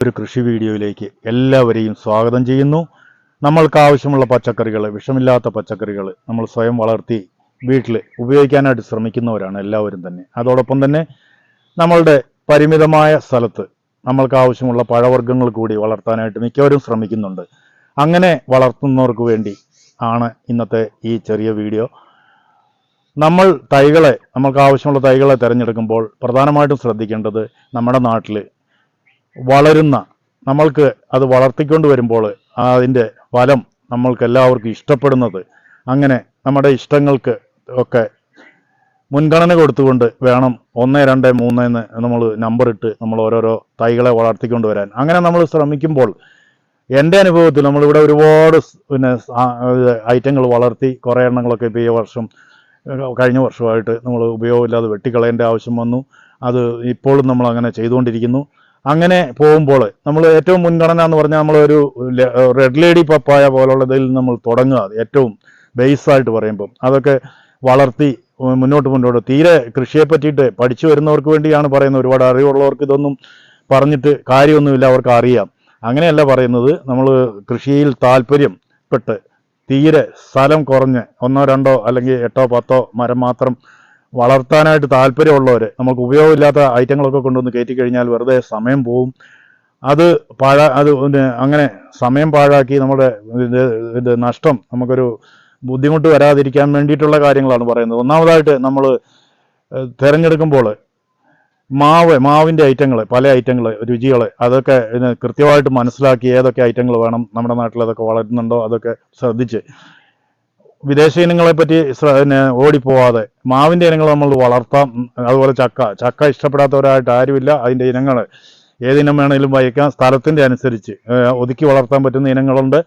ഒരു കൃഷി വീഡിയോയിലേക്ക് എല്ലാവരെയും സ്വാഗതം ചെയ്യുന്നു. നമ്മൾക്ക് ആവശ്യമുള്ള പച്ചക്കറികൾ വിഷമില്ലാത്ത പച്ചക്കറികൾ നമ്മൾ സ്വയം വളർത്തി വീട്ടിൽ ഉപയോഗിക്കാനായിട്ട് ശ്രമിക്കുന്നവരാണ് എല്ലാവരും തന്നെ. അതോടൊപ്പം തന്നെ നമ്മളുടെ പരിമിതമായ സ്ഥലത്ത് നമ്മൾക്ക് ആവശ്യമുള്ള പഴവർഗങ്ങൾ കൂടി വളർത്താനായിട്ട് മിക്കവരും ശ്രമിക്കുന്നുണ്ട്. അങ്ങനെ വളർത്തുന്നവർക്ക് വേണ്ടി ആണ് ഇന്നത്തെ ഈ ചെറിയ വീഡിയോ. നമ്മൾ തൈകളെ നമ്മൾക്ക് ആവശ്യമുള്ള തൈകളെ തിരഞ്ഞെടുക്കുമ്പോൾ പ്രധാനമായിട്ടും ശ്രദ്ധിക്കേണ്ടത് നമ്മുടെ നാട്ടിൽ വളരുന്ന നമ്മൾക്ക് അത് വളർത്തിക്കൊണ്ട് വരുമ്പോൾ അതിന്റെ ഫലം നമ്മൾക്ക് എല്ലാവർക്കും ഇഷ്ടപ്പെടുന്നത്. അങ്ങനെ നമ്മുടെ ഇഷ്ടങ്ങൾക്ക് ഒക്കെ മുൻഗണന കൊടുത്തുകൊണ്ട് വേണം ഒന്ന് രണ്ട് മൂന്ന് എന്ന് നമ്മൾ നമ്പർ ഇട്ട് നമ്മൾ ഓരോരോ തൈകളെ വളർത്തിക്കൊണ്ട് വരാൻ. അങ്ങനെ നമ്മൾ ശ്രമിക്കുമ്പോൾ എന്റെ അനുഭവത്തിൽ നമ്മളിവിടെ ഒരുപാട് പിന്നെ ഐറ്റങ്ങൾ വളർത്തി കുറേ എണ്ണങ്ങളൊക്കെ ഇപ്പോൾ ഈ വർഷം കഴിഞ്ഞ വർഷമായിട്ട് നമ്മൾ ഉപയോഗമില്ലാതെ വെട്ടിക്കളയേണ്ട ആവശ്യം വന്നു. അത് ഇപ്പോഴും നമ്മൾ അങ്ങനെ ചെയ്തുകൊണ്ടിരിക്കുന്നു. അങ്ങനെ പോകുമ്പോൾ നമ്മൾ ഏറ്റവും മുൻഗണന എന്ന് പറഞ്ഞാൽ നമ്മളൊരു റെഡ് ലേഡി പപ്പായ പോലുള്ളതിൽ നമ്മൾ തുടങ്ങുക. ഏറ്റവും ബേസായിട്ട് പറയുമ്പം. അതൊക്കെ വളർത്തി മുന്നോട്ട് മുന്നോട്ട് തീരെ കൃഷിയെ പറ്റിയിട്ട് പഠിച്ചു വരുന്നവർക്ക് വേണ്ടിയാണ് പറയുന്നത്. ഒരുപാട് അറിവുള്ളവർക്ക് ഇതൊന്നും പറഞ്ഞിട്ട് കാര്യമൊന്നുമില്ല അവർക്ക് അറിയാം. അങ്ങനെയല്ല പറയുന്നത്. നമ്മൾ കൃഷിയിൽ താല്പര്യം പെട്ട് തീരെ സ്ഥലം കുറഞ്ഞ് ഒന്നോ രണ്ടോ അല്ലെങ്കിൽ എട്ടോ പത്തോ മരം മാത്രം വളർത്താനായിട്ട് താല്പര്യമുള്ളവർ നമുക്ക് ഉപയോഗമില്ലാത്ത ഐറ്റങ്ങളൊക്കെ കൊണ്ടുവന്ന് കയറ്റി കഴിഞ്ഞാൽ വെറുതെ സമയം പോവും. അത് പാഴ അത് അങ്ങനെ സമയം പാഴാക്കി നമ്മുടെ ഇത് നഷ്ടം നമുക്കൊരു ബുദ്ധിമുട്ട് വരാതിരിക്കാൻ വേണ്ടിയിട്ടുള്ള കാര്യങ്ങളാണ് പറയുന്നത്. ഒന്നാമതായിട്ട് നമ്മൾ തിരഞ്ഞെടുക്കുമ്പോൾ മാവ് മാവിന്റെ ഐറ്റങ്ങൾ പല ഐറ്റങ്ങൾ രുചികൾ അതൊക്കെ കൃത്യമായിട്ട് മനസ്സിലാക്കി ഏതൊക്കെ ഐറ്റങ്ങൾ വേണം നമ്മുടെ നാട്ടിൽ അതൊക്കെ വളരുന്നുണ്ടോ അതൊക്കെ ശ്രദ്ധിച്ച്. വിദേശ ഇനങ്ങളെ പറ്റി പിന്നെ ഓടിപ്പോവാതെ. മാവിന്റെ ഇനങ്ങൾ നമ്മൾ വളർത്താം. അതുപോലെ ചക്ക. ചക്ക ഇഷ്ടപ്പെടാത്തവരായിട്ട് ആരുമില്ല. അതിന്റെ ഇനങ്ങൾ ഏതിനം വേണമെങ്കിലും വയ്ക്കാം. സ്ഥലത്തിന്റെ അനുസരിച്ച് ഒതുക്കി വളർത്താൻ പറ്റുന്ന ഇനങ്ങളുണ്ട്.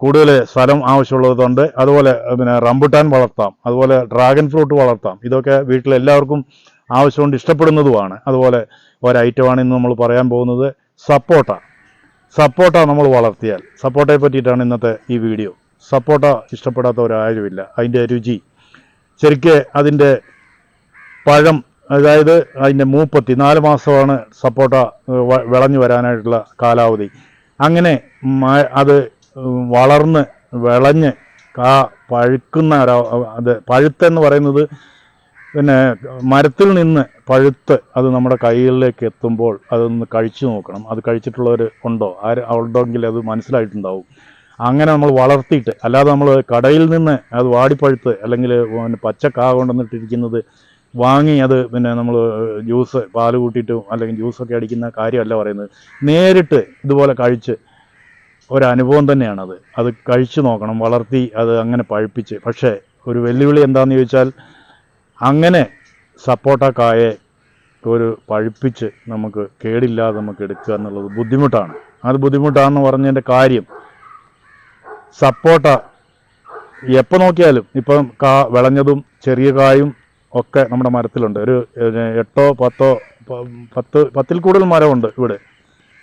കൂടുതൽ സ്ഥലം ആവശ്യമുള്ളതുണ്ട്. അതുപോലെ പിന്നെ റംബുട്ടാൻ വളർത്താം. അതുപോലെ ഡ്രാഗൺ ഫ്രൂട്ട് വളർത്താം. ഇതൊക്കെ വീട്ടിൽ എല്ലാവർക്കും ആവശ്യമുണ്ട് ഇഷ്ടപ്പെടുന്നതുമാണ്. അതുപോലെ ഒരൈറ്റമാണ് ഇന്ന് നമ്മൾ പറയാൻ പോകുന്നത്. സപ്പോട്ട. സപ്പോട്ട നമ്മൾ വളർത്തിയാൽ. സപ്പോട്ടയെ പറ്റിയിട്ടാണ് ഇന്നത്തെ ഈ വീഡിയോ. സപ്പോട്ട ഇഷ്ടപ്പെടാത്തവരാരുമില്ല. അതിന്റെ രുചി. ശരിക്ക് അതിന്റെ പഴം അതായത് അതിന്റെ മൂപ്പത്തി നാല് മാസമാണ് സപ്പോട്ട വിളഞ്ഞു വരാനായിട്ടുള്ള കാലാവധി. അങ്ങനെ അത് വളർന്ന് വിളഞ്ഞ് കാ പഴുക്കുന്ന ഒരു അത് പഴുത്തെന്ന് പറയുന്നത് പിന്നെ മരത്തിൽ നിന്ന് പഴുത്ത് അത് നമ്മുടെ കൈകളിലേക്ക് എത്തുമ്പോൾ അതൊന്ന് കഴിച്ചു നോക്കണം. അത് കഴിച്ചിട്ടുള്ളവർ ഉണ്ടോ? ആര് ഉണ്ടെങ്കിൽ അത് മനസ്സിലായിട്ടുണ്ടാവും. അങ്ങനെ നമ്മൾ വളർത്തിയിട്ട് അല്ലാതെ നമ്മൾ കടയിൽ നിന്ന് അത് വാടിപ്പഴുത്ത് അല്ലെങ്കിൽ പിന്നെ പച്ച കാ കൊണ്ടുവന്നിട്ടിരിക്കുന്നത് വാങ്ങി അത് പിന്നെ നമ്മൾ ജ്യൂസ് പാൽ കൂട്ടിയിട്ടും അല്ലെങ്കിൽ ജ്യൂസൊക്കെ അടിക്കുന്ന കാര്യമല്ല പറയുന്നത്. നേരിട്ട് ഇതുപോലെ കഴിച്ച് ഒരനുഭവം തന്നെയാണത്. അത് കഴിച്ചു നോക്കണം വളർത്തി അത് അങ്ങനെ പഴുപ്പിച്ച്. പക്ഷേ ഒരു വെല്ലുവിളി എന്താണെന്ന് ചോദിച്ചാൽ അങ്ങനെ സപ്പോട്ട കായെ ഒരു പഴുപ്പിച്ച് നമുക്ക് കേടില്ലാതെ നമുക്ക് എടുക്കുക എന്നുള്ളത് ബുദ്ധിമുട്ടാണ്. അത് ബുദ്ധിമുട്ടാണെന്ന് പറഞ്ഞതിന്റെ കാര്യം സപ്പോട്ട എപ്പോൾ നോക്കിയാലും ഇപ്പം കാ വിളഞ്ഞതും ചെറിയ കായും ഒക്കെ നമ്മുടെ മരത്തിലുണ്ട്. ഒരു എട്ടോ പത്തോ പത്ത് പത്തിൽ കൂടുതൽ മരമുണ്ട് ഇവിടെ.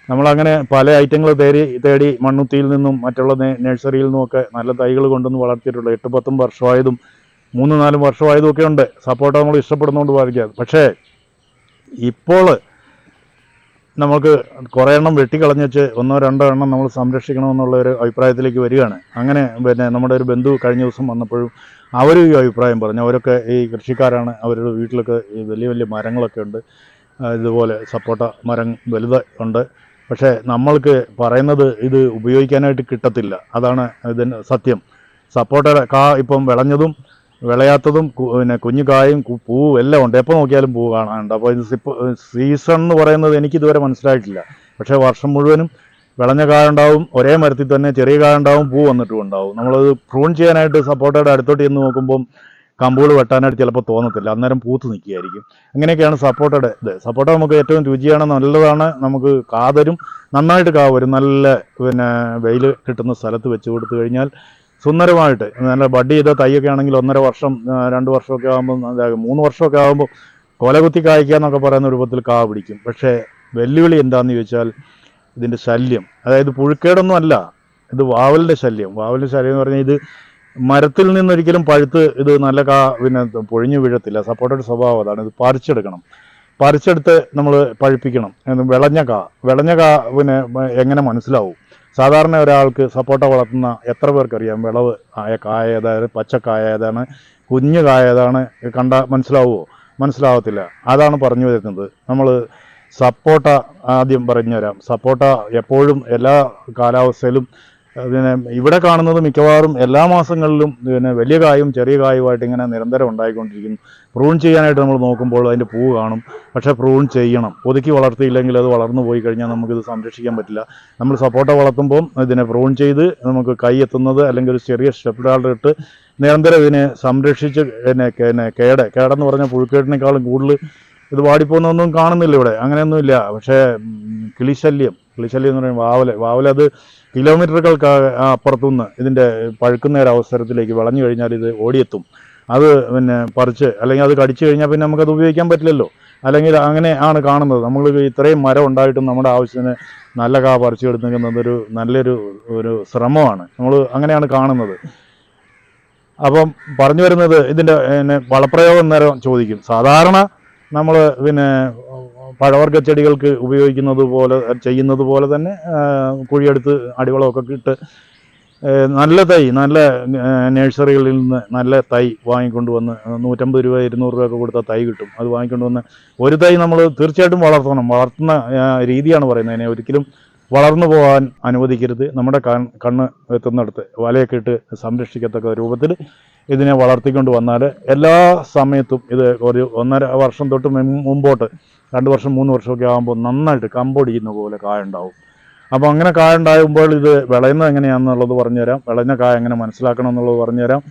നമ്മളങ്ങനെ പല ഐറ്റങ്ങൾ തേടി തേടി മണ്ണുത്തിയിൽ നിന്നും മറ്റുള്ള നേഴ്സറിയിൽ നിന്നുമൊക്കെ നല്ല തൈകൾ കൊണ്ടുവന്ന് വളർത്തിയിട്ടുണ്ട്. എട്ട് പത്തും വർഷമായതും മൂന്ന് നാലും വർഷമായതും ഒക്കെ ഉണ്ട്. സപ്പോർട്ട് നമ്മൾ ഇഷ്ടപ്പെടുന്നതുകൊണ്ട് ബാധിക്കാതെ പക്ഷേ ഇപ്പോൾ നമുക്ക് കുറേ എണ്ണം വെട്ടിക്കളഞ്ഞ് വെച്ച് ഒന്നോ രണ്ടോ എണ്ണം നമ്മൾ സംരക്ഷിക്കണമെന്നുള്ള ഒരു അഭിപ്രായത്തിലേക്ക് വരികയാണ്. അങ്ങനെ പിന്നെ നമ്മുടെ ഒരു ബന്ധു കഴിഞ്ഞ ദിവസം വന്നപ്പോഴും അവരും ഈ അഭിപ്രായം പറഞ്ഞു. അവരൊക്കെ ഈ കൃഷിക്കാരാണ്. അവരുടെ വീട്ടിലൊക്കെ ഈ വലിയ വലിയ മരങ്ങളൊക്കെ ഉണ്ട്. ഇതുപോലെ സപ്പോട്ട മരം വലുത് ഉണ്ട്. പക്ഷേ നമ്മൾക്ക് പറയുന്നത് ഇത് ഉപയോഗിക്കാനായിട്ട് കിട്ടത്തില്ല. അതാണ് ഇതിന്റെ സത്യം. സപ്പോട്ടയുടെ കാ ഇപ്പം വിളഞ്ഞതും വിളയാത്തതും പിന്നെ കുഞ്ഞു കായും കു- പൂവും എല്ലാം ഉണ്ട്. എപ്പോൾ നോക്കിയാലും പൂ കാണാനുണ്ട് അപ്പോൾ ഇത് സീസൺ എന്ന് പറയുന്നത് എനിക്കിതുവരെ മനസ്സിലായിട്ടില്ല. പക്ഷേ വർഷം മുഴുവനും വിളഞ്ഞ കായുണ്ടാവും ഒരേ മരത്തിൽ തന്നെ ചെറിയ കായുണ്ടാവും പൂ വന്നിട്ടും ഉണ്ടാവും. നമ്മളത് പ്രൂൺ ചെയ്യാനായിട്ട് സപ്പോർട്ടയുടെ അടുത്തോട്ട് ചെന്ന് നോക്കുമ്പം കമ്പുകൾ വെട്ടാനായിട്ട് ചിലപ്പോൾ തോന്നത്തില്ല. അന്നേരം പൂത്ത് നിൽക്കുകയായിരിക്കും. അങ്ങനെയൊക്കെയാണ് സപ്പോർട്ടയുടെ ഇത് സപ്പോർട്ട നമുക്ക് ഏറ്റവും രുചിയാണ് നല്ലതാണ്. നമുക്ക് കാതരും നന്നായിട്ട് കാവരും നല്ല പിന്നെ വെയിൽ കിട്ടുന്ന സ്ഥലത്ത് വെച്ച് കൊടുത്തു കഴിഞ്ഞാൽ സുന്ദരമായിട്ട്. നല്ല ബഡ് ചെയ്ത തൈയൊക്കെ ആണെങ്കിൽ ഒന്നര വർഷം രണ്ട് വർഷമൊക്കെ ആകുമ്പോൾ മൂന്ന് വർഷമൊക്കെ ആകുമ്പോൾ കൊലകുത്തി കായ്ക്കുക എന്നൊക്കെ പറയുന്ന രൂപത്തിൽ കാ പിടിക്കും. പക്ഷേ വെല്ലുവിളി എന്താണെന്ന് ചോദിച്ചാൽ ഇതിന്റെ ശല്യം. അതായത് പുഴുക്കേടൊന്നും അല്ല ഇത് വാവലിന്റെ ശല്യം. വാവലിന്റെ ശല്യം എന്ന് പറഞ്ഞാൽ ഇത് മരത്തിൽ നിന്നൊരിക്കലും പഴുത്ത് ഇത് നല്ല കാ പിന്നെ പൊഴിഞ്ഞു വീഴത്തില്ല. സപ്പോർട്ടഡ് സ്വഭാവം അതാണ്. ഇത് പറിച്ചെടുക്കണം. പറിച്ചെടുത്ത് നമ്മൾ പഴുപ്പിക്കണം. വിളഞ്ഞ കാ. വിളഞ്ഞ കാ പിന്നെ എങ്ങനെ മനസ്സിലാവും? സാധാരണ ഒരാൾക്ക് സപ്പോട്ട വളർത്തുന്ന എത്ര പേർക്കറിയാം വിളവ് ആയ കായ ഏതാണ്? പച്ചക്കായ ഏതാണ്? കുഞ്ഞു കായ ഏതാണ്? കണ്ട മനസ്സിലാവുമോ മനസ്സിലാവത്തില്ല. അതാണ് പറഞ്ഞു വരുന്നത്. നമ്മൾ സപ്പോട്ട ആദ്യം പറഞ്ഞു പറഞ്ഞുതരാം. സപ്പോട്ട എപ്പോഴും എല്ലാ കാലാവസ്ഥയിലും പിന്നെ ഇവിടെ കാണുന്നത് മിക്കവാറും എല്ലാ മാസങ്ങളിലും പിന്നെ വലിയ കായും ചെറിയ കായുമായിട്ട് ഇങ്ങനെ നിരന്തരം ഉണ്ടായിക്കൊണ്ടിരിക്കുന്നു. പ്രൂൺ ചെയ്യാനായിട്ട് നമ്മൾ നോക്കുമ്പോൾ അതിന്റെ പൂവ് കാണും. പക്ഷേ പ്രൂൺ ചെയ്യണം. ഒതുക്കി വളർത്തിയില്ലെങ്കിൽ അത് വളർന്നു പോയി കഴിഞ്ഞാൽ നമുക്കിത് സംരക്ഷിക്കാൻ പറ്റില്ല. നമ്മൾ സപ്പോർട്ട വളർത്തുമ്പോൾ ഇതിനെ പ്രൂൺ ചെയ്ത് നമുക്ക് കൈ എത്തുന്നത് അല്ലെങ്കിൽ ഒരു ചെറിയ സ്റ്റെപ്പ് ഇട്ട് നിരന്തരം ഇതിനെ സംരക്ഷിച്ച് പിന്നെ പിന്നെ കേട് കേടെന്ന് പറഞ്ഞാൽ പുഴുക്കേടിനേക്കാളും കൂടുതൽ ഇത് വാടിപ്പോകുന്നൊന്നും കാണുന്നില്ല ഇവിടെ. അങ്ങനെയൊന്നുമില്ല. പക്ഷേ കിളിശല്യം കിളിശല്യം എന്ന് പറയുമ്പോൾ വാവല വാവല അത് കിലോമീറ്ററുകൾക്ക് അപ്പുറത്തുനിന്ന് ഇതിന്റെ പഴുക്കുന്ന ഒരു അവസരത്തിലേക്ക് വളഞ്ഞു കഴിഞ്ഞാൽ ഇത് ഓടിയെത്തും. അത് പിന്നെ പറിച്ച് അല്ലെങ്കിൽ അത് കടിച്ചു കഴിഞ്ഞാൽ പിന്നെ നമുക്കത് ഉപയോഗിക്കാൻ പറ്റില്ലല്ലോ. അല്ലെങ്കിൽ അങ്ങനെ ആണ് കാണുന്നത്. നമ്മൾ ഇത്രയും മരം ഉണ്ടായിട്ടും നമ്മുടെ ആവശ്യത്തിന് നല്ല കാ പറിച്ചു ഒരു നല്ലൊരു ഒരു ശ്രമമാണ്. നമ്മൾ അങ്ങനെയാണ് കാണുന്നത്. അപ്പം പറഞ്ഞു വരുന്നത് ഇതിന്റെ പിന്നെ വളപ്രയോഗം നേരം ചോദിക്കും. സാധാരണ നമ്മൾ പിന്നെ പഴവർഗ ചെടികൾക്ക് ഉപയോഗിക്കുന്നത് പോലെ ചെയ്യുന്നത് പോലെ തന്നെ കുഴിയെടുത്ത് അടിവളമൊക്കെ ഇട്ട് നല്ല തൈ നല്ല നഴ്സറികളിൽ നിന്ന് നല്ല തൈ വാങ്ങിക്കൊണ്ടുവന്ന് നൂറ്റമ്പത് രൂപ ഇരുന്നൂറ് രൂപ ഒക്കെ കൊടുത്ത തൈ കിട്ടും. അത് വാങ്ങിക്കൊണ്ടുവന്ന് ഒരു തൈ നമ്മൾ തീർച്ചയായിട്ടും വളർത്തണം. വളർത്തുന്ന രീതിയാണ് പറയുന്നത്. അതിനെ ഒരിക്കലും വളർന്നു പോകാൻ അനുവദിക്കരുത്. നമ്മുടെ കണ്ണ് എത്തുന്നിടത്ത് വലയൊക്കെ ഇട്ട് സംരക്ഷിക്കത്തക്ക രൂപത്തിൽ ഇതിനെ വളർത്തിക്കൊണ്ട് വന്നാൽ എല്ലാ സമയത്തും ഇത് ഒരു ഒന്നര വർഷം തൊട്ട് മുമ്പോട്ട് രണ്ട് വർഷം മൂന്ന് വർഷമൊക്കെ ആകുമ്പോൾ നന്നായിട്ട് കമ്പൊടിക്കുന്ന പോലെ കായ ഉണ്ടാവും അപ്പോൾ അങ്ങനെ കായ ഉണ്ടാകുമ്പോൾ ഇത് വിളയുന്നത് എങ്ങനെയാണെന്നുള്ളത് പറഞ്ഞുതരാം. വിളഞ്ഞ കായ എങ്ങനെ മനസ്സിലാക്കണം എന്നുള്ളത് പറഞ്ഞുതരാം.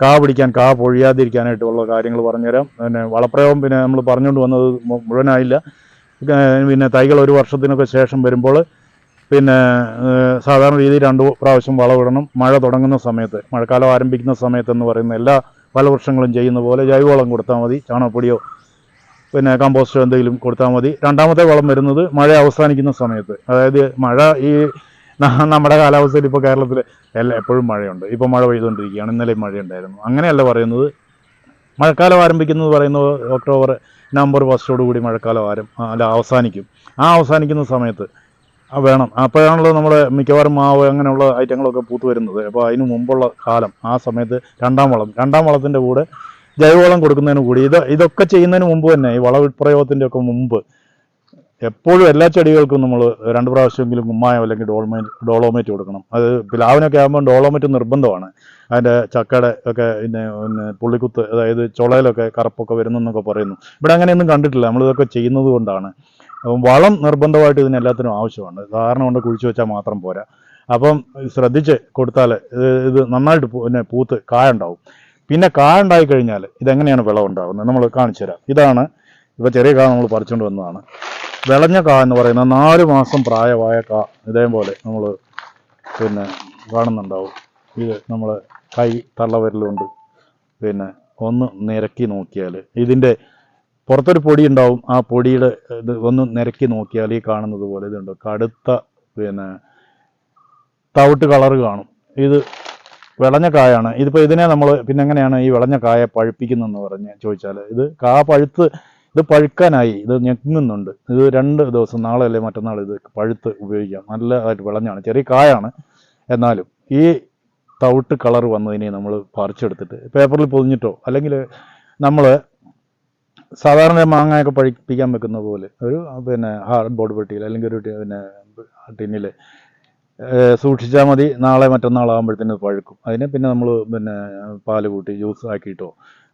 കാ പിടിക്കാൻ കാ പൊഴിയാതിരിക്കാനായിട്ടുള്ള കാര്യങ്ങൾ പറഞ്ഞുതരാം. പിന്നെ വളപ്രയോഗം പിന്നെ നമ്മൾ പറഞ്ഞുകൊണ്ട് വന്നത് മുഴുവനായില്ല. പിന്നെ തൈകൾ ഒരു വർഷത്തിനൊക്കെ ശേഷം വരുമ്പോൾ പിന്നെ സാധാരണ രീതിയിൽ രണ്ട് പ്രാവശ്യം വളമിടണം. മഴ തുടങ്ങുന്ന സമയത്ത് മഴക്കാലം ആരംഭിക്കുന്ന സമയത്ത് എന്ന് പറയുന്ന എല്ലാ പല ഫലവൃക്ഷങ്ങളും ചെയ്യുന്ന പോലെ ജൈവവളം കൊടുത്താൽ മതി. ചാണകപ്പൊടിയോ പിന്നെ കമ്പോസ്റ്റോ എന്തെങ്കിലും കൊടുത്താൽ മതി. രണ്ടാമത്തെ വളം വരുന്നത് മഴ അവസാനിക്കുന്ന സമയത്ത്. അതായത് മഴ ഈ നമ്മുടെ കാലാവസ്ഥയിൽ ഇപ്പോൾ കേരളത്തിൽ എല്ലാ എപ്പോഴും മഴയുണ്ട്. ഇപ്പോൾ മഴ പെയ്തുകൊണ്ടിരിക്കുകയാണ്. ഇന്നലെ മഴയുണ്ടായിരുന്നു. അങ്ങനെയല്ല പറയുന്നത്. മഴക്കാലം ആരംഭിക്കുന്നത് പറയുന്നത് ഒക്ടോബർ നവംബർ ഫസ്റ്റോടുകൂടി മഴക്കാലം ആരം അല്ല അവസാനിക്കും. ആ അവസാനിക്കുന്ന സമയത്ത് വേണം. അപ്പോഴാണല്ലോ നമ്മുടെ മിക്കവാറും മാവ് അങ്ങനെയുള്ള ഐറ്റങ്ങളൊക്കെ പൂത്ത് വരുന്നത്. അപ്പോൾ അതിന് മുമ്പുള്ള കാലം ആ സമയത്ത് രണ്ടാം വളം. രണ്ടാം വളത്തിന്റെ കൂടെ ജൈവവളം കൊടുക്കുന്നതിന് കൂടി. ഇത് ഇതൊക്കെ ചെയ്യുന്നതിന് മുമ്പ് തന്നെ ഈ വളപ്രയോഗത്തിന്റെ ഒക്കെ മുമ്പ് എപ്പോഴും എല്ലാ ചെടികൾക്കും നമ്മൾ രണ്ട് പ്രാവശ്യമെങ്കിലും കുമ്മായം അല്ലെങ്കിൽ ഡോൾമേറ്റ് ഡോളോമേറ്റ് കൊടുക്കണം. അത് പ്ലാവിനൊക്കെ ആകുമ്പോൾ ഡോളോമേറ്റ് നിർബന്ധമാണ്. അതിന്റെ ചക്കയുടെ ഒക്കെ പിന്നെ പിന്നെ പുള്ളിക്കുത്ത് അതായത് ചുളയിലൊക്കെ കറുപ്പൊക്കെ വരുന്നെന്നൊക്കെ പറയുന്നു. ഇവിടെ അങ്ങനെയൊന്നും കണ്ടിട്ടില്ല. നമ്മളിതൊക്കെ ചെയ്യുന്നത് കൊണ്ടാണ്. അപ്പം വളം നിർബന്ധമായിട്ട് ഇതിന് എല്ലാത്തിനും ആവശ്യമാണ്. സാധാരണ കൊണ്ട് കുഴിച്ചു വെച്ചാൽ മാത്രം പോരാ. അപ്പം ശ്രദ്ധിച്ച് കൊടുത്താൽ ഇത് നന്നായിട്ട് പിന്നെ പൂത്ത് കായ ഉണ്ടാവും. പിന്നെ കായ ഉണ്ടായി കഴിഞ്ഞാൽ ഇതെങ്ങനെയാണ് വിളവുണ്ടാകുന്നത് നമ്മൾ കാണിച്ചു തരാം. ഇതാണ് ഇപ്പോൾ ചെറിയ കാ നമ്മൾ പറിച്ചുകൊണ്ട് വന്നതാണ്. വിളഞ്ഞ കാ എന്ന് പറയുന്നത് നാല് മാസം പ്രായമായ കാ ഇതേപോലെ നമ്മൾ പിന്നെ കാണുന്നുണ്ടാവും. ഇത് നമ്മൾ കൈ തള്ളവരലുണ്ട് പിന്നെ ഒന്ന് നിരക്കി നോക്കിയാൽ ഇതിന്റെ പുറത്തൊരു പൊടി ഉണ്ടാവും. ആ പൊടിയുടെ ഇത് ഒന്ന് നിരക്കി നോക്കിയാൽ ഈ കാണുന്നത് പോലെ ഇതുണ്ട്. കടുത്ത പിന്നെ തവിട്ട് കളറ് കാണും. ഇത് വിളഞ്ഞ കായാണ്. ഇതിപ്പോൾ ഇതിനെ നമ്മൾ പിന്നെ എങ്ങനെയാണ് ഈ വിളഞ്ഞ കായ പഴുപ്പിക്കുന്നതെന്ന് പറഞ്ഞ് ചോദിച്ചാൽ ഇത് കാ പഴുത്ത് ഇത് പഴുക്കാനായി. ഇത് ഞെങ്ങുന്നുണ്ട്. ഇത് രണ്ട് ദിവസം നാളെ അല്ലെ മറ്റന്നാൾ ഇത് പഴുത്ത് ഉപയോഗിക്കാം. നല്ലതായിട്ട് വിളഞ്ഞാണ്. ചെറിയ കായാണ്. എന്നാലും ഈ തവിട്ട് കളർ വന്നതിനെ നമ്മൾ പറിച്ചെടുത്തിട്ട് പേപ്പറിൽ പൊതിഞ്ഞിട്ടോ അല്ലെങ്കിൽ നമ്മൾ സാധാരണ മാങ്ങയൊക്കെ പഴിപ്പിക്കാൻ വെക്കുന്ന പോലെ. ഒരു പിന്നെ ഹാർഡ് ബോർഡ് പെട്ടിയിൽ അല്ലെങ്കിൽ ഒരു പിന്നെ ടിന്നിൽ സൂക്ഷിച്ചാൽ മതി. നാളെ മറ്റന്നാളാകുമ്പോഴത്തേന് പഴുക്കും. അതിനെ പിന്നെ നമ്മൾ പിന്നെ പാൽ കൂട്ടി ജ്യൂസ് ആക്കിയിട്ടോ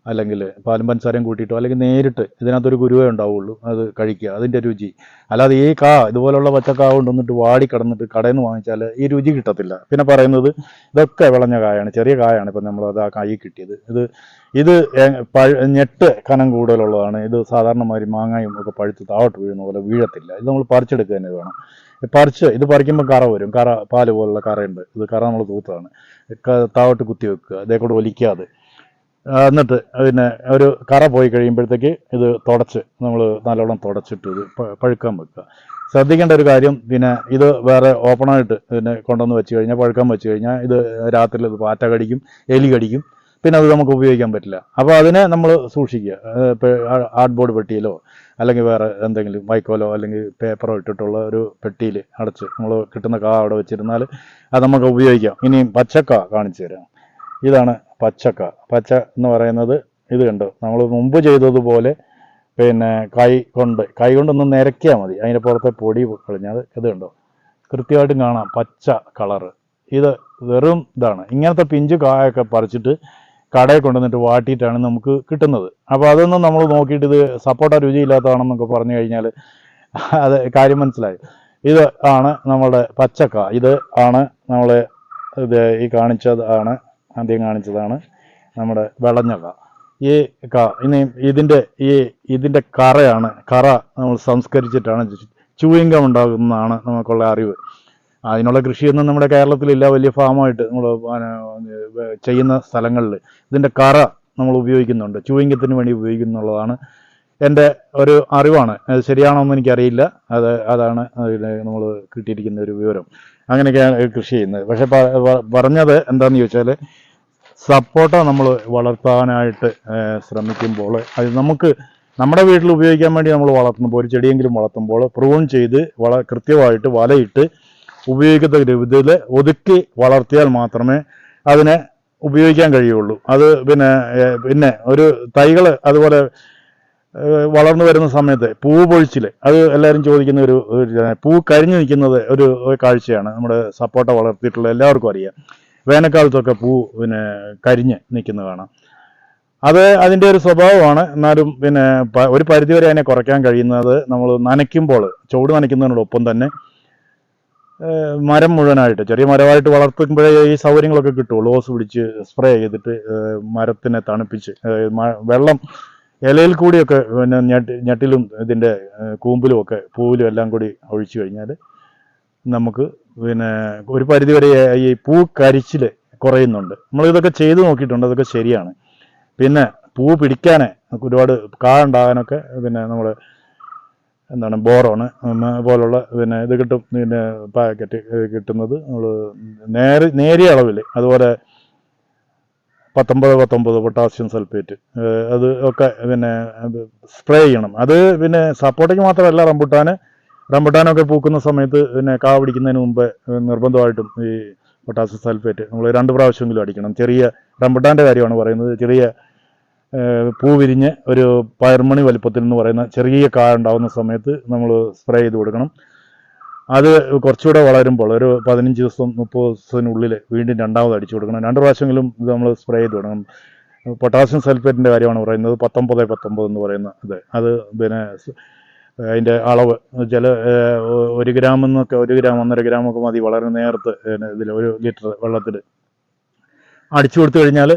അല്ലെങ്കിൽ പാലും പഞ്ചസാരയും കൂട്ടിയിട്ടോ അല്ലെങ്കിൽ നേരിട്ട് ഇതിനകത്തൊരു കുരുവേ ഉണ്ടാവുള്ളൂ അത് കഴിക്കുക അതിന്റെ രുചി. അല്ലാതെ ഈ കാ ഇതുപോലുള്ള പച്ചക്കാ കൊണ്ടുവന്നിട്ട് വാടി കിടന്നിട്ട് കടയിൽ നിന്ന് വാങ്ങിച്ചാൽ ഈ രുചി കിട്ടത്തില്ല. പിന്നെ പറയുന്നത് ഇതൊക്കെ വിളഞ്ഞ കായാണ് ചെറിയ കായാണ് ഇപ്പം നമ്മളത് ആ കായി കിട്ടിയത്. ഇത് ഇത് ഞെട്ട് കനം കൂടുതലുള്ളതാണ്. ഇത് സാധാരണമാതിരി മാങ്ങയും ഒക്കെ പഴുത്ത് താവട്ട് വീഴുന്ന പോലെ വീഴത്തില്ല. ഇത് നമ്മൾ പറിച്ചെടുക്കുക തന്നെ വേണം. പറിച്ച് ഇത് പറിക്കുമ്പോൾ കറ വരും. കറ പാൽ പോലുള്ള കറയുണ്ട്. ഇത് കറ നമ്മൾ തൂത്താണ്. താവട്ട് കുത്തി വെക്കുക. അതേക്കൂടെ ഒലിക്കാതെ. എന്നിട്ട് അതിനെ ഒരു കറ പോയി കഴിയുമ്പോഴത്തേക്ക് ഇത് തുടച്ച് നമ്മൾ നല്ലോണം തുടച്ചിട്ട് ഇത് പഴുക്കാൻ വെക്കുക. ശ്രദ്ധിക്കേണ്ട ഒരു കാര്യം പിന്നെ ഇത് വേറെ ഓപ്പണായിട്ട് ഇതിനെ കൊണ്ടുവന്ന് വെച്ച് കഴിഞ്ഞാൽ പഴുക്കാൻ വെച്ച് കഴിഞ്ഞാൽ ഇത് രാത്രി ഇത് പാറ്റ കടിക്കും എലി കടിക്കും പിന്നെ അത് നമുക്ക് ഉപയോഗിക്കാൻ പറ്റില്ല. അപ്പോൾ അതിനെ നമ്മൾ സൂക്ഷിക്കുക. ആർട്ട് ബോർഡ് പെട്ടിയിലോ അല്ലെങ്കിൽ വേറെ എന്തെങ്കിലും വൈക്കോലോ അല്ലെങ്കിൽ പേപ്പറോ ഇട്ടിട്ടുള്ള ഒരു പെട്ടിയിൽ അടച്ച് നമ്മൾ കിട്ടുന്ന കാ അവിടെ വെച്ചിരുന്നാൽ അത് നമുക്ക് ഉപയോഗിക്കാം. ഇനിയും പച്ചക്ക കാണിച്ചു തരാം. ഇതാണ് പച്ചക്ക. പച്ച എന്ന് പറയുന്നത് ഇത് കണ്ടു? നമ്മൾ മുമ്പ് ചെയ്തതുപോലെ പിന്നെ കൈ കൊണ്ട് കൈ കൊണ്ടൊന്ന് നിരക്കിയാൽ മതി. അതിന്റെ പുറത്തെ പൊടി കളഞ്ഞാൽ ഇത് കണ്ടോ? കൃത്യമായിട്ടും കാണാം. പച്ച കളറ്. ഇത് വെറും ഇതാണ്. ഇങ്ങനത്തെ പിഞ്ച് കായൊക്കെ പറിച്ചിട്ട് കടയിൽ കൊണ്ടുവന്നിട്ട് വാട്ടിയിട്ടാണ് നമുക്ക് കിട്ടുന്നത്. അപ്പോൾ അതൊന്നും നമ്മൾ നോക്കിയിട്ട് ഇത് സപ്പോർട്ട രുചിയില്ലാത്തതാണെന്നൊക്കെ പറഞ്ഞു കഴിഞ്ഞാൽ അത് കാര്യം മനസ്സിലായി. ഇത് ആണ് നമ്മുടെ പച്ചക്ക. ഇത് ആണ് നമ്മൾ ഇത് ഈ കാണിച്ചതാണ് ആദ്യം കാണിച്ചതാണ് നമ്മുടെ വിളഞ്ഞക ഈ ക ഇനി ഇതിന്റെ ഈ ഇതിന്റെ കറയാണ് കറ നമ്മൾ സംസ്കരിച്ചിട്ടാണ് ചൂയിങ്കം ഉണ്ടാകുന്നതാണ് നമുക്കുള്ള അറിവ്. അതിനുള്ള കൃഷിയൊന്നും നമ്മുടെ കേരളത്തിലില്ല വലിയ ഫാമായിട്ട് നമ്മൾ ചെയ്യുന്ന സ്ഥലങ്ങളിൽ. ഇതിന്റെ കറ നമ്മൾ ഉപയോഗിക്കുന്നുണ്ട് ചൂയിങ്കത്തിന് വേണ്ടി ഉപയോഗിക്കുന്നുള്ളതാണ് എന്റെ ഒരു അറിവാണ്. അത് ശരിയാണോ എന്ന് എനിക്കറിയില്ല. അത് അതാണ് നമ്മൾ കിട്ടിയിരിക്കുന്ന ഒരു വിവരം. അങ്ങനെയൊക്കെയാണ് കൃഷി ചെയ്യുന്നത്. പക്ഷെ പറഞ്ഞത് എന്താണെന്ന് ചോദിച്ചാൽ സപ്പോട്ട നമ്മൾ വളർത്താനായിട്ട് ശ്രമിക്കുമ്പോൾ അത് നമുക്ക് നമ്മുടെ വീട്ടിൽ ഉപയോഗിക്കാൻ വേണ്ടി നമ്മൾ വളർത്തുമ്പോൾ ഒരു ചെടിയെങ്കിലും വളർത്തുമ്പോൾ പ്രൂൺ ചെയ്ത് വള കൃത്യമായിട്ട് വലയിട്ട് ഉപയോഗിക്കുന്ന രീതിയിൽ ഒതുക്കി വളർത്തിയാൽ മാത്രമേ അതിനെ ഉപയോഗിക്കാൻ കഴിയുള്ളൂ. അത് പിന്നെ പിന്നെ ഒരു തൈകൾ അതുപോലെ വളർന്നു വരുന്ന സമയത്ത് പൂ പൊഴിച്ചിൽ അത് എല്ലാവരും ചോദിക്കുന്ന ഒരു പൂ കരിഞ്ഞു നിൽക്കുന്നത് ഒരു കാഴ്ചയാണ്. നമ്മുടെ സപ്പോട്ട വളർത്തിയിട്ടുള്ള എല്ലാവർക്കും അറിയാം. വേനൽക്കാലത്തൊക്കെ പൂ പിന്നെ കരിഞ്ഞ് നിൽക്കുന്നത് കാണാം അത് അതിന്റെ ഒരു സ്വഭാവമാണ്. എന്നാലും പിന്നെ ഒരു പരിധിവരെ അതിനെ കുറയ്ക്കാൻ കഴിയുന്നത് നമ്മൾ നനയ്ക്കുമ്പോൾ ചുവട് നനയ്ക്കുന്നതിനോടൊപ്പം തന്നെ മരം മുഴുവനായിട്ട് ചെറിയ മരമായിട്ട് വളർത്തുമ്പോഴേ ഈ സൗകര്യങ്ങളൊക്കെ കിട്ടുള്ളൂ ഓസ് പിടിച്ച് സ്പ്രേ ചെയ്തിട്ട് മരത്തിനെ തണുപ്പിച്ച് വെള്ളം ഇലയിൽ കൂടിയൊക്കെ പിന്നെ ഞെട്ടി ഞെട്ടിലും ഇതിന്റെ കൂമ്പിലും ഒക്കെ പൂവിലും എല്ലാം കൂടി ഒഴിച്ചു കഴിഞ്ഞാൽ നമുക്ക് പിന്നെ ഒരു പരിധിവരെ ഈ പൂ കരിച്ചിൽ കുറയുന്നുണ്ട്. നമ്മൾ ഇതൊക്കെ ചെയ്തു നോക്കിയിട്ടുണ്ട് അതൊക്കെ ശരിയാണ്. പിന്നെ പൂ പിടിക്കാൻ ഒരുപാട് കാ ഉണ്ടാകാനൊക്കെ പിന്നെ നമ്മൾ എന്താണ് ബോറോണ് പോലുള്ള പിന്നെ ഇത് കിട്ടും പിന്നെ പാക്കറ്റ് കിട്ടുന്നത് നമ്മൾ നേരെ നേരിയ അളവിൽ അതുപോലെ പത്തൊമ്പത് പത്തൊമ്പത് പൊട്ടാസ്യം സൾഫേറ്റ്. അത് ഒക്കെ പിന്നെ സ്പ്രേ ചെയ്യണം. അത് പിന്നെ സപ്പോർട്ടയ്ക്ക് മാത്രമല്ല റംബുട്ടാന്. റംബുട്ടാനൊക്കെ പൂക്കുന്ന സമയത്ത് പിന്നെ കാ പിടിക്കുന്നതിന് മുമ്പ് നിർബന്ധമായിട്ടും ഈ പൊട്ടാസ്യം സൾഫേറ്റ് നമ്മൾ രണ്ട് പ്രാവശ്യമെങ്കിലും അടിക്കണം. ചെറിയ റംബുട്ടാന്റെ കാര്യമാണ് പറയുന്നത്. ചെറിയ പൂ വിരിഞ്ഞ് ഒരു പയർമണി വലിപ്പത്തിൽ എന്ന് പറയുന്ന ചെറിയ കാ ഉണ്ടാകുന്ന സമയത്ത് നമ്മൾ സ്പ്രേ ചെയ്ത് കൊടുക്കണം. അത് കുറച്ചുകൂടെ വളരുമ്പോൾ ഒരു പതിനഞ്ച് ദിവസം മുപ്പത് ദിവസത്തിനുള്ളിൽ വീണ്ടും രണ്ടാമത് അടിച്ചു കൊടുക്കണം. രണ്ട് പ്രാവശ്യമെങ്കിലും ഇത് നമ്മൾ സ്പ്രേ ചെയ്ത് കൊടുക്കണം പൊട്ടാസ്യം സൾഫേറ്റിന്റെ കാര്യമാണ് പറയുന്നത്. പത്തൊമ്പത് പത്തൊമ്പത് എന്ന് പറയുന്ന ഇത്. അത് പിന്നെ അതിന്റെ അളവ്. ചില ഒരു ഗ്രാം എന്നൊക്കെ ഒരു ഗ്രാം ഒന്നര ഗ്രാം ഒക്കെ മതി വളരെ നേരത്ത് ഇതിൽ ഒരു ലിറ്റർ വെള്ളത്തിൽ അടിച്ചു കൊടുത്തു കഴിഞ്ഞാൽ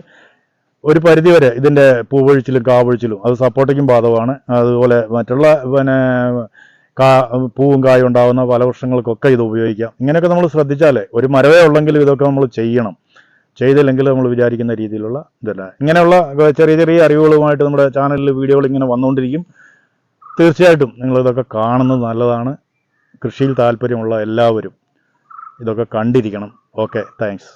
ഒരു പരിധി വരെ ഇതിന്റെ പൂവൊഴിച്ചിലും കാവൊഴിച്ചിലും അത് സപ്പോർട്ടിക്കും ബാധകമാണ്. അതുപോലെ മറ്റുള്ള പിന്നെ കാ പൂവും കായും ഉണ്ടാകുന്ന പല വൃക്ഷങ്ങൾക്കൊക്കെ ഇത് ഉപയോഗിക്കാം. ഇങ്ങനെയൊക്കെ നമ്മൾ ശ്രദ്ധിച്ചാലേ ഒരു മരവേ ഉള്ളെങ്കിലും ഇതൊക്കെ നമ്മൾ ചെയ്യണം. ചെയ്തില്ലെങ്കിൽ നമ്മൾ വിചാരിക്കുന്ന രീതിയിലുള്ള ഇതല്ല. ഇങ്ങനെയുള്ള ചെറിയ ചെറിയ അറിവുകളുമായിട്ട് നമ്മുടെ ചാനലിൽ വീഡിയോകൾ ഇങ്ങനെ വന്നുകൊണ്ടിരിക്കും. തീർച്ചയായിട്ടും നിങ്ങളിതൊക്കെ കാണുന്നത് നല്ലതാണ്. കൃഷിയിൽ താല്പര്യമുള്ള എല്ലാവരും ഇതൊക്കെ കണ്ടിരിക്കണം. Okay thanks.